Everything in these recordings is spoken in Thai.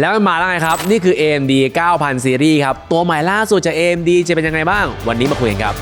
แล้วมันมาแล้วไงครับ นี่คือ AMD 9000 Series ครับ ตัวใหม่ล่าสุดจาก AMD จะเป็นยังไงบ้าง วันนี้มาคุยกันครับ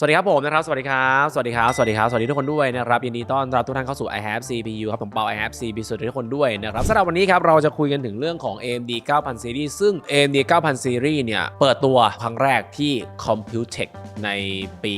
สวัสดีครับผมนะครับ สวัสดีครับ สวัสดีครับ สวัสดีครับ สวัสดีทุกคนด้วยนะครับยินดีต้อนรับทุกท่านเข้าสู่ i have CPU ครับผมเปา i have CPU สวัสดีทุกคนด้วยนะครับสำหรับวันนี้ครับเราจะคุยกันถึงเรื่องของ AMD 9000 Series ซึ่ง AMD 9000 Series เนี่ยเปิดตัวครั้งแรกที่ Computex ในปี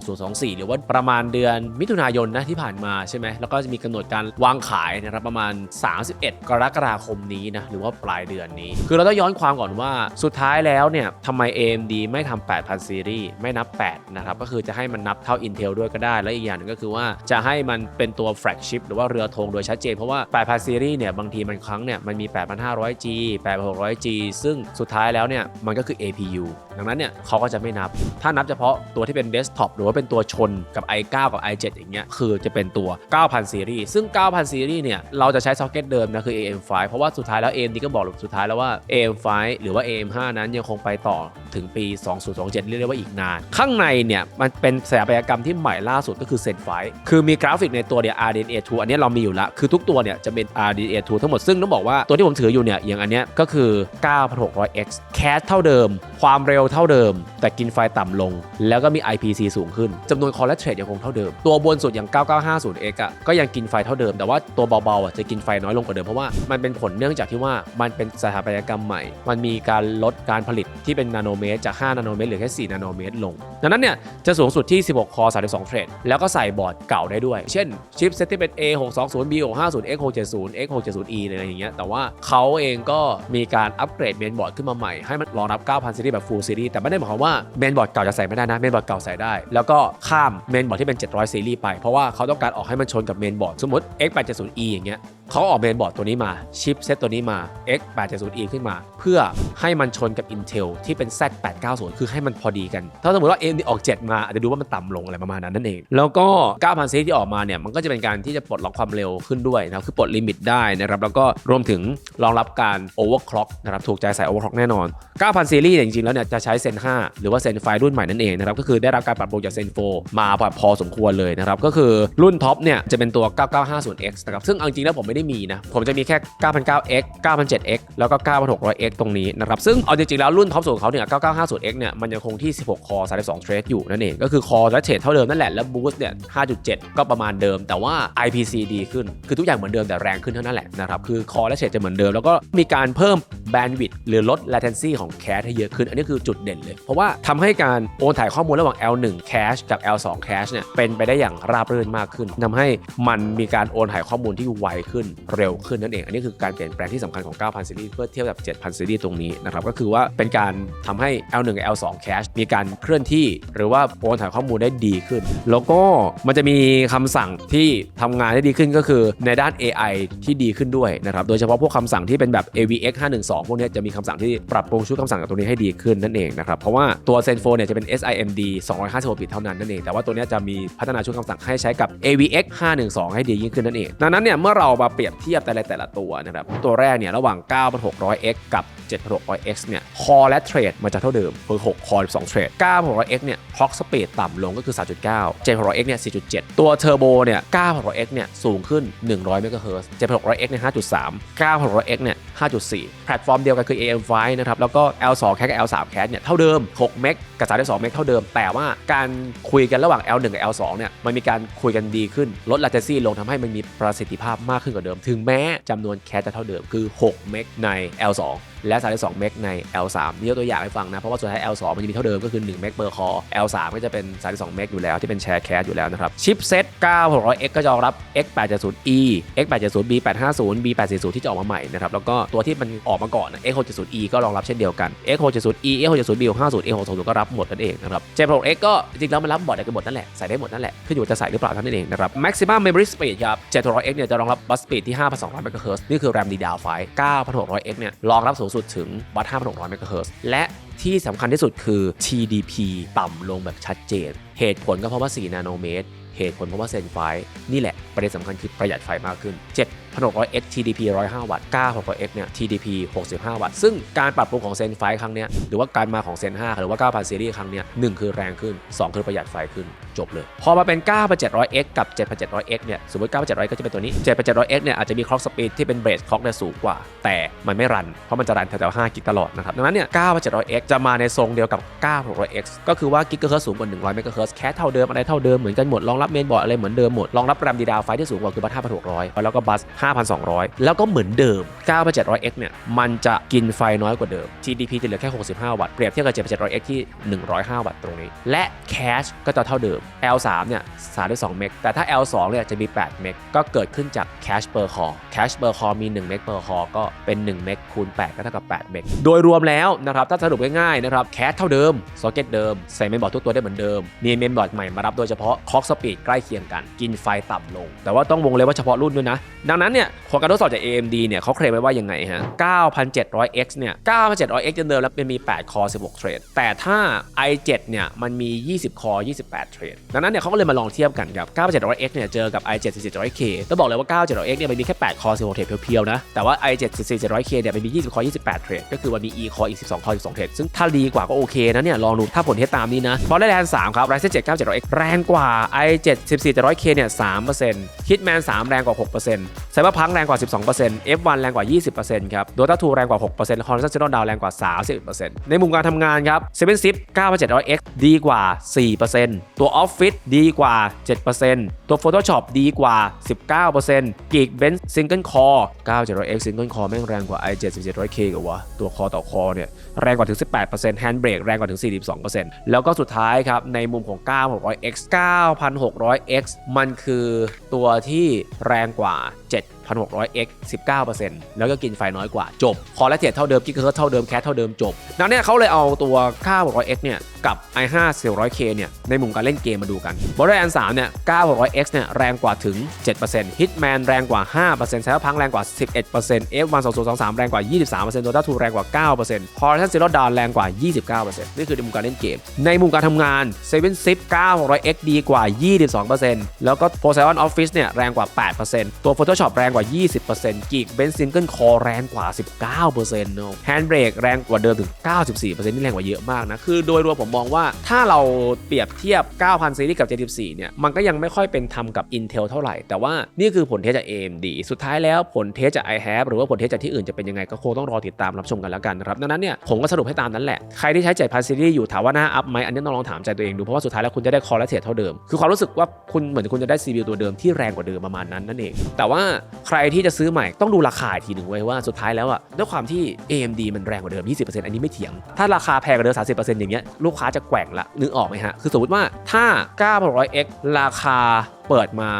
2024 หรือว่าประมาณเดือนมิถุนายนนะที่ผ่านมาใช่ไหมแล้วก็จะมีกำหนดการวางขายนะครับประมาณ 31 กรกฎาคมนี้นะหรือว่าปลายเดือนนี้ คือเราต้องย้อนความก่อนว่าสุดท้ายแล้วเนี่ยทำไม AMD ไม่ทำ8,000ซีรีส์ไม่นับ 8 นะครับก็คือจะให้มันนับเท่า Intel ด้วยก็ได้ และอีกอย่างนึงก็คือว่าจะให้มันเป็นตัวแฟลกชิพหรือว่าเรือธงโดยชัดเจน เพราะว่า8,000ซีรีส์เนี่ยบางทีมันครั้งเนี่ยมันมี 8,500G 8,600G ซึ่งสุดท้ายแล้วเนี่ยมันก็คือ APU ดังนั้นเนี่ยเขาก็จะไม่นับ ถ้านับเฉพาะตัวที่เป็นเดสก์ท็อปหรือว่าเป็นตัวชนกับ i9 กับ i7 อย่างเงี้ยคือจะเป็นตัว 9,000 ซีรีส์ซึ่ง 9,000 ซีรีส์เนี่ยเราจะใช้ซ็อกเก็ตเดิมนะคือ AM5 เพราะว่าสุดท้ายแล้ว AMD ก็บอกสุดท้ายแล้วว่า AM5 หรือว่า AM5 นั้นยังคงไปต่อถึงปี 2027 เรียกได้ว่าอีกนาน ข้างในเนี่ยมันเป็นสถาปัตยกรรมที่ใหม่ล่าสุดก็คือ Zen 5คือมีกราฟิกในตัวเนี่ย RDNA 2อันนี้เรามีอยู่แล้วคือทุกตัวเนี่ยจะเป็น RDNA 2ทั้งหมดซึ่งต้องบอกว่าตัวที่ผมถืออยู่เนี่ยอย่างอันเนี้ยก็คือ 9600X แคสเท่าเดิม ความเร็วเท่าเดิม แต่กินไฟต่ำลง แล้วก็มี IPC สูงขึ้นจำนวนคอร์และเทรดยังคงเท่าเดิม ตัวบนสุดอย่าง 9950X อะก็ยังกินไฟเท่าเดิม แต่ว่าตัวเบาๆอะจะกินไฟน้อยลงกว่าเดิมเพราะว่ามันเป็นผลเนื่องจากที่ว่ามันเป็นสถาปัตยกรรมใหม่ มันมีการลดการผลิตที่เป็นนาโนเมตรจาก 5 นาโนเมตรหลือแค่ 4 นาโนเมตรลง ดังนั้นเนี่ยจะสูงสุดที่ 16 คอ 32 เทรด แล้วก็ใส่บอร์ดเก่าได้ด้วย เช่นชิปเซตที่เป็น A620 B650 X670 X670E อะไรอย่างเงี้ย แต่ว่าเขาเองก็มีการอัปเกรดเมนบอร์ดขึ้นมาใหม่ ให้มันรองรับ 9,000 ซีรีส์แบบ Full Series แต่ไม่ได้หมายความว่าเมนบอร์ดเก่าจะใส่ไม่ได้นะ เมนบอร์ดเก่าใส่ได้ แล้วก็ข้ามเมนบอร์ดที่เป็น 700 ซีรีส์ไป เพราะว่าเขาต้องการออกให้มันชนกับเมนบอร์ด สมมติ X870E อย่างเงี้ยเขาออกเมนบอร์ดตัวนี้มาชิปเซตตัวนี้มา X870E ขึ้นมา เพื่อให้มันชนกับ Intel ที่เป็น Z890 คือให้มันพอดีกัน ถ้าสมมติว่า AMD ออก 7 มาอาจจะดูว่ามันต่ำลงอะไรประมาณนั้นนั่นเอง แล้วก็ 9,000ซีรีส์ที่ออกมาเนี่ยมันก็จะเป็นการที่จะปลดล็อกความเร็วขึ้นด้วยนะคือปลดลิมิตได้นะครับแล้วก็รวมถึงรองรับการ overclock นะครับถูกใจใส่ overclock แน่นอน 9,000ซีรีส์เนี่ยจริงๆแล้วเนี่ยจะใช้ Zen 5 หรือว่า Zen 5รุ่นใหม่นั่นเองนะครับก็คือได้รับการปรับปรุงจาก Zen 4มาพอสมควรเลยนะครับก็คือรุ่นท็อปเนี่ยจะเป็นตัว 9950X นะครับซึ่งเอาจริงๆแล้วผมไม่ได้มีนะ ผมจะมีแค่ 9,900x 9,700x แล้วก็ 9600X ตรงนี้นะครับ ซึ่งเอาจริงๆ แล้วรุ่นท็อปสุดของเขาเนี่ย 9950X เนี่ย มันยังคงที่ 16 คอ 32 เทรดอยู่นั่นเอง ก็คือคอและเทรดเท่าเดิมนั่นแหละ แล้วบูสต์เนี่ย 5.7 ก็ประมาณเดิม แต่ว่า IPC ดีขึ้น คือทุกอย่างเหมือนเดิมแต่แรงขึ้นเท่านั้นแหละนะครับ คือคอและเทรดจะเหมือนเดิม แล้วก็มีการเพิ่ม bandwidth หรือลด latency ของแคชให้เยอะขึ้น อันนี้คือจุดเด่นเลย เพราะว่าทำให้การโอนถ่ายข้อมูลระหว่าง L1 cache กับ L2 cache เนี่ยเป็นไปได้อย่างราบรื่นมากขึ้นทำให้มันมีการโอนถ่ายข้อมูลที่ไวขึ้นเร็วขึ้นนั่นเอง อันนี้คือการเปลี่ยนแปลงที่สำคัญของ 9,000 ซีรีส์เพื่อเทียบกับ 7,000 ซีรีส์ตรงนี้นะครับก็คือว่าเป็นการทำให้ L1 กับ L2 cache มีการเคลื่อนที่ หรือว่าโอนถ่ายข้อมูลได้ดีขึ้น แล้วก็มันจะมีคำสั่งที่ทำงานได้ดีขึ้นก็คือในด้าน AI ที่ดีขึ้นด้วยนะครับโดยเฉพาะพวกคำสั่งที่เป็นแบบ AVX 512 พวกนี้จะมีคำสั่งที่ปรับปรุงชุดคำสั่งกับตัวนี้ให้ดีขึ้นนั่นเองนะครับเพราะว่าตัว Zen 4เนี่ยจะเป็น SIMD 256บิตเท่านั้นนั่นเองแต่ว่าตัวนี้จะมีพัฒนาชุดคำสั่งให้ใช้กับ AVX 512 ให้ดียิ่งขึ้นนั่นเองดังนั้นเนี่ยเมื่อเรามาเปรียบเทียบแต่ละแต่ละตัวนะครับ ตัวแรกเนี่ยระหว่าง 9600X กับ 7600X เนี่ย คอและเทรดมันจะเท่าเดิมคือ 6 คอ12เทรด 9600X เนี่ยคล็อกสปีดต่ำลงก็คือ 3.9 7600X เนี่ย 4.7 ตัวเทอร์โบเนี่ย 9600X เนี่ยสูงขึ้น 100 เมกะเฮิรตซ์ 7600X เนี่ย 5.3 9600X เนี่ย5.4 แพลตฟอร์มเดียวกันคือ AM5 นะครับแล้วก็ L2 แคสกับ L3 แคสเนี่ยเท่าเดิม 6 เมกกับ32เมกเท่าเดิม แต่ว่าการคุยกันระหว่าง L1 กับ L2 เนี่ยมันมีการคุยกันดีขึ้นลด latency ลงทำให้มันมีประสิทธิภาพมากขึ้นกว่าเดิม ถึงแม้จำนวนแคสจะเท่าเดิมคือ 6 เมกใน L2 และ 32 เมกใน L3 นี่ยกตัวอย่างให้ฟังนะ เพราะว่าสุดท้าย L2 มันจะมีเท่าเดิมก็คือ 1 เมกเบอร์คอ L3 ก็จะเป็น 32 เมกอยู่แล้วที่เป็นแชร์แคสอยู่แล้วนะครับ ชิปเซ็ต 9600X ก็จะรองรับ X870E X870 B850 B840 ที่จะออกมาใหม่นะครับ แล้วก็ตัวที่มันออกมาก่อนนะ X670E ก็รองรับเช่นเดียวกัน X670E X670 B650 X660 ก็รับหมดนั่นเองนะครับ J6X ก็จริงแล้วมันรับบอร์ดได้กันหมดนั่นแหละใส่ได้หมดนั่นแหละขึ้นอยู่ว่าจะใส่หรือเปล่าเท่านั้นเองนะครับ Maximum Memory Speed ครับ J6X เนี่ยจะรองรับ bus speed ที่5,200 MHz นี่คือ RAM DDR5 9,600X เนี่ยรองรับสูงสุดถึงวัด5,600 MHz และที่สำคัญที่สุดคือ TDP ต่ำลงแบบชัดเจน เหตุผลก็เพราะว่า 4 นาโนเมตร เหตุผลเพราะว่าเซนไฟนี่แหละประเด็นสำคัญคือประหยัดไฟมากขึ้น 7,600X TDP 105 วัตต์ 9,600X เนี่ย TDP 65 วัตต์ ซึ่งการปรับปรุงของเซนไฟครั้งเนี้ยหรือว่าการมาของเซน5หรือว่า9,000ซีรีส์ครั้งเนี้ยหนึ่งคือแรงขึ้น 2 คือประหยัดไฟขึ้นจบเลย พอมาเป็น 9,700X กับ 7,700X เนี่ยสมมติ 9,700 ก็จะเป็นตัวนี้ 7,700X เนี่ยอาจจะมีคล็อกสปีดที่เป็นเบรสคล็อกเนี่ยสูงกว่า แต่มันไม่รัน เพราะมันจะรันแถวๆ5กิกตลอดนะครับดังนั้นเนี่ย 9,700X จะมาในทรงเดียวกับ 9,600X ก็คือว่ากิกะเฮิร์สูงกว่า100เมกะเฮิร์แค่เท่าเดิมอะไรเท่าเดิมเหมือนกันหมดรองรับับเมนบอร์ดอะไรเหมือนเดิมหมดรองรับแรมดีดาวไฟที่สูงกว่าคือบัส5,600 แล้วก็บัส5,200 แล้วก็เหมือนเดิม 9,700X เนี่ย มันจะกินไฟน้อยกว่าเดิม TDP จะเหลือแค่ 65 วัตต์ เปรียบเทียบกับ 7,700X ที่ 105 วัตต์ตรงนี้ และ Cache ก็จะเท่าเดิม L3 เนี่ย32เมก แต่ถ้า L2 เนี่ยจะมี 8 เมก ก็เกิดขึ้นจาก Cache per core Cache per core มี 1 เมก per core ก็เป็น 1 เมกคูณ 8 ก็เท่ากับ 8 เมก โดยรวมแล้วนะครับถ้าสรุปง่ายๆนะครับ Cache เท่าเดิม Socket เดิม ใส่เมนบอร์ดทุกตัวได้เหมือนเดิม มีเมนบอร์ดใหม่มารับโดยเฉพาะ Clock Speed ใกล้เคียงกัน กินไฟต่ำลง แต่ว่าต้องวงเล็บว่าเฉพาะรุ่นด้วยนะ ดังนั้นเนี่ยผลการทดสอบจาก AMD เนี่ยเขาเคลมไว้ว่ายังไงฮะ 9,700X เนี่ย 9,700X เดิมๆแล้วมันมี 8 คอ 16 เทรด แต่ถ้า i7 เนี่ยมันมี 20 คอ 28 เทรด ดังนั้นเนี่ยเขาก็เลยมาลองเทียบกันครับ 9,700X เนี่ยเจอกับ i7 4700K ต้องบอกเลยว่า 9,700X เนี่ยมันมีแค่ 8 คอ 16 เทรดเพียวๆนะ แต่ว่า i7 4700K เนี่ยมันมี 20 คอ 28 เทรด ก็คือมันมี e คออีก 12 คอ 12 เทรด ซึ่งถ้าดีกว่าก็โอเคนะเนี่ยลองดูถ้าผลเทสตามนี้นะพอได้แรน3ครับ Ryzen 7 9700X แรงกว่า i7 14700K เนี่ย3% Hitman 3 แรงกว่า 6% Cyberpunk แรงกว่า 12% F1 แรงกว่า 20%ครับ Dota 2 แรงกว่า 6% Horizon Zero Dawn แรงกว่า30%ในมุมการทำงานครับ7 Zip 9700X ดีกว่า 4%ตัว Office ดีกว่า 7%ตัว Photoshop ดีกว่า 19% Geekbench Single Core 9700X Single Core แม่งแรงกว่า i7 1700K กับวะตัวคอต่อคอเนี่ยแรงกว่าถึง 18% Handbrake แรงกว่าถึง 42%แล้วก็สุดท้ายครับในมุมของ 9600X 600x มันคือตัวที่แรงกว่า 7,600X 19%แล้วก็กินไฟน้อยกว่าจบ คอและเทียเท่าเดิมกิกเฮิร์เท่าเดิมแคทเท่าเดิมจบดังนั้นเขาเลยเอาตัว 9600X เนี่ยกับ i5 400K เนี่ยในมุมการเล่นเกมมาดูกัน Borderlands 3เนี่ย 9600X เนี่ยแรงกว่าถึง 7% Hitman แรงกว่า5% Cyberpunk แรงกว่า 11% F1 2223 แรงกว่า 23% Dota 2แรงกว่า 9% Horizon Zero Dawn แรงกว่า 29%นี่คือในมุมการเล่นเกม ในมุมการทำงาน7 Zip 9600X ดีกว่า 22%แล้วก็ Poseidon Office เนี่ยแรงกว่า 8%ตัว Photoshop แรงกว่า 20% Geekbench Single Core แรงกว่า 19%เนอะ Handbrake แรงกว่าเดิมถึง 94%นี่แรงกว่าเยอะมากนะ คือโดยรวมผมมองว่าถ้าเราเปรียบเทียบ 9,000 ซีรีส์กับ 74 เนี่ย มันก็ยังไม่ค่อยเป็นธรรมกับ Intel เท่าไหร่ แต่ว่านี่คือผลเทสจาก AMD สุดท้ายแล้วผลเทสจาก i have หรือว่าผลเทสจากที่อื่นจะเป็นยังไงก็คงต้องรอติดตามรับชมกันแล้วกันนะครับดังนั้นเนี่ยผมก็สรุปให้ตามนั้นแหละใครที่ใช้7,000ซีรีส์อยู่ถามว่าหน่าอัพไหมอันนี้ต้องลองถามใจตัวเองดูเพราะว่าสุดท้ายแล้วคุณจะได้คอและเทียเท่าเดิมคือความรู้สึกว่าคุณเหมือนคุณจะได้ CPU ตัวเดิมที่แรงกว่าเดิมประมาณนั้นนั่นเองแต่ว่าใครที่จะซื้อใหม่ต้องดูราคาทีหนึ่งไว้ว่าสุดท้ายแล้วอะด้วยความที่ AMD มันแรงกว่าเดิม 20%อันนี้ไม่เถียง ถ้าราคาแพงกว่าเดิม 30%อย่างเงี้ยลูกค้าจะแกว่งละนึกออกไหมฮะ คือสมมติว่าถ้า 900X ราคาเปิดมา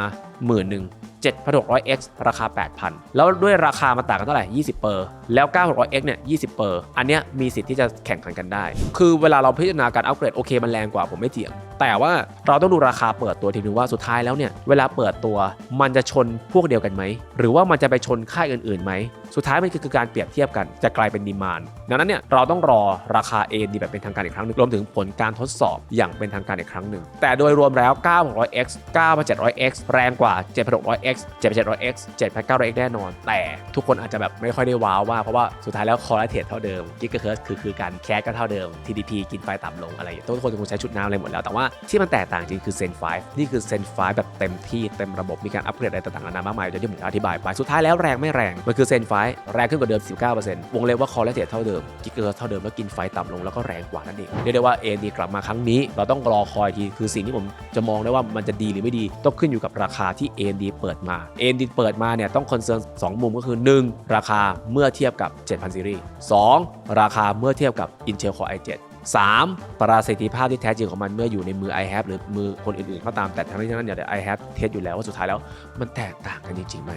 หมื่นหนึ่ง 7,600X ราคา 8,000 แล้วด้วยราคามันต่างกันเท่าไหร่ 20 เปอร์ แล้ว 9,600X เนี่ย 20 เปอร์ อันเนี้ยมีสิทธิ์ที่จะแข่งขันกันได้ คือเวลาเราพิจารณาการอัปเกรดโอเคมันแรงกว่าผมไม่เถียงแต่ว่าเราต้องดูราคาเปิดตัวทีนึงว่าสุดท้ายแล้วเนี่ยเวลาเปิดตัวมันจะชนพวกเดียวกันไหม หรือว่ามันจะไปชนค่ายอื่นๆไหม สุดท้ายมันคือคือการเปรียบเทียบกันจะกลายเป็นดีมานดังนั้นเนี่ยเราต้องรอราคา AMD แบบเป็นทางการอีกครั้งหนึงรวมถึงผลการทดสอบอย่างเป็นทางการอีกครั้งหนึ่ง แต่โดยรวมแล้ว 9,600X 9,700X แรงกว่า 7,600X 7,700X 7,900X แน่นอน แต่ทุกคนอาจจะแบบไม่ค่อยได้ว้าวว่าเพราะว่าสุดท้ายแล้วคอร์เทเท่าเดิมกิกะเฮิร์คือคือการแคสก็เท่าเดิม TDP กินไฟต่ำลงอะไรอย่างทุกคนคงใช้ชุดน้ำอะไรหมดแล้วแต่ว่าที่มันแตกต่างจริงคือ Zen 5นี่คือ Zen 5แบบเต็มที่เต็มระบบมีการอัปเกรดอะไรต่างๆนานามากมายอย่งที่ผมอธิบายไปสุดท้ายแล้วแรงไม่แรงมันคือ Zen ายแรงขึ้นกว่าเดิม 19%วงเล็บว่าคอเลสเตรเท่าเดิมกิกเกอร์เท่าเดิมแล้วกินไฟต่ำลงแล้วก็แรงกว่านั่นเองเรียกได้ว่า AMD กลับมาครั้งนี้ เราต้องรอคอยทีคือสิ่งที่ผมจะมองได้ว่ามันจะดีหรือไม่ดีต้องขึ้นอยู่กับราคาที่ AMD เปิดมา AMD เปิดมาเนี่ยต้องคอนเซิร์น2มุมก็คือ 1 ราคาเมื่อเทียบกับ 7,000 ซีรีส์2ราคาเมื่อเทียบกับ Intel Core i7 3 ประสิทธิภาพที่แท้จริงของมันเมื่ออยู่ในมือ i have หรือมือคนอื่นๆก็ตามแต่ทั้งนี้ทั้งนั้นเนี่ย i have เทสอยู่แล้วว่าสุดท้ายแล้วมันแตกต่างกันจริงๆไหม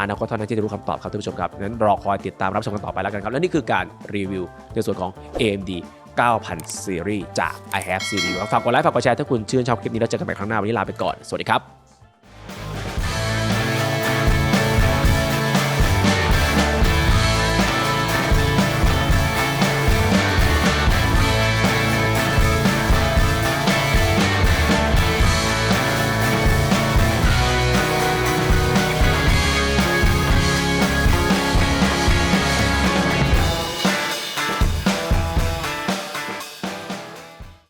อนาคตเท่านั้นที่จะรู้คำตอบครับท่านผู้ชมครับงั้นรอคอยติดตามรับชมกันต่อไปแล้วกันครับและนี่คือการรีวิวในส่วนของ AMD 9000 ซีรีส์จาก i have series ฝากกดไลค์ฝากกดแชร์ถ้าคุณชื่นชอบคลิปนี้แล้วเจอกันใหม่ครั้งหน้าวันนี้ลาไปก่อนสวัสดีครับ